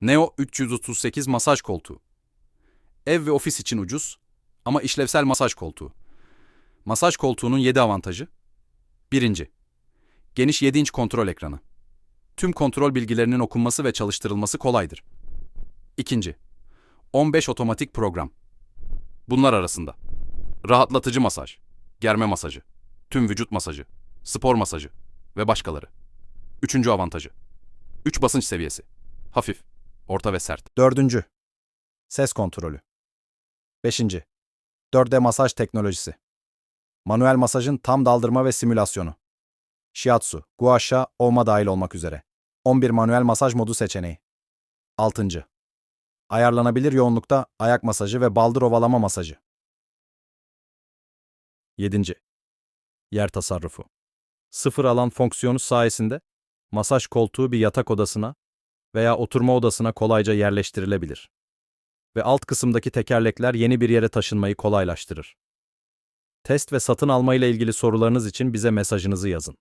Neo 338 masaj koltuğu. Ev ve ofis için ucuz ama işlevsel masaj koltuğu. Masaj koltuğunun 7 avantajı. Birinci, geniş 7 inç kontrol ekranı. Tüm kontrol bilgilerinin okunması ve çalıştırılması kolaydır. İkinci, 15 otomatik program. Bunlar arasında rahatlatıcı masaj, germe masajı, tüm vücut masajı, spor masajı ve başkaları. Üçüncü avantajı. 3 basınç seviyesi. Hafif, orta ve sert. Dördüncü, ses kontrolü. Beşinci, 4D masaj teknolojisi. Manuel masajın tam daldırma ve simülasyonu. Shiatsu, Gua Sha, Oma dahil olmak üzere. 11 manuel masaj modu seçeneği. Altıncı, ayarlanabilir yoğunlukta ayak masajı ve baldır ovalama masajı. Yedinci, yer tasarrufu. Sıfır alan fonksiyonu sayesinde masaj koltuğu bir yatak odasına veya oturma odasına kolayca yerleştirilebilir. Ve alt kısımdaki tekerlekler yeni bir yere taşınmayı kolaylaştırır. Test ve satın alma ile ilgili sorularınız için bize mesajınızı yazın.